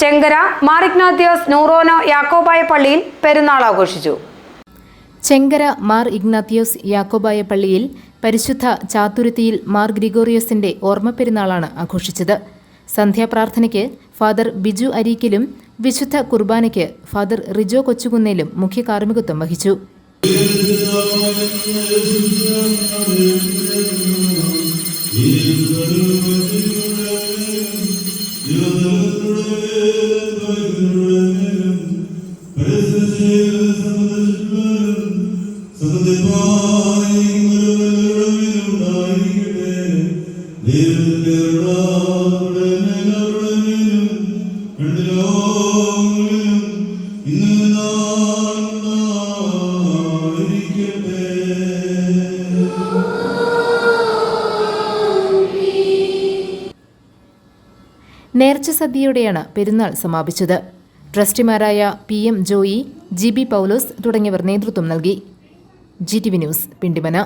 ചെങ്കര മാറിഗ്നാത്യോസ് നൂറോനോ യാക്കോബായ പള്ളിയിൽ പെരുന്നാൾ ആഘോഷിച്ചു. ചെങ്കര മാർ ഇഗ്നാത്തിയോസ് യാക്കോബായ പള്ളിയിൽ പരിശുദ്ധ ചാത്തുരുത്തിയിൽ മാർ ഗ്രിഗോറിയോസിന്റെ ഓർമ്മപ്പെരുന്നാളാണ് ആഘോഷിച്ചത്. സന്ധ്യാപ്രാർത്ഥനയ്ക്ക് ഫാദർ ബിജു അരീക്കിലും വിശുദ്ധ കുർബാനയ്ക്ക് ഫാദർ റിജോ കൊച്ചുകുന്നേലും മുഖ്യ കാർമ്മികത്വം വഹിച്ചു. നേർച്ച സദ്യയോടെയാണ് പെരുന്നാൾ സമാപിച്ചത്. ട്രസ്റ്റിമാരായ P M Joy G B Paulose തുടങ്ങിയവർ നേതൃത്വം നൽകി. G T V News Pindimana.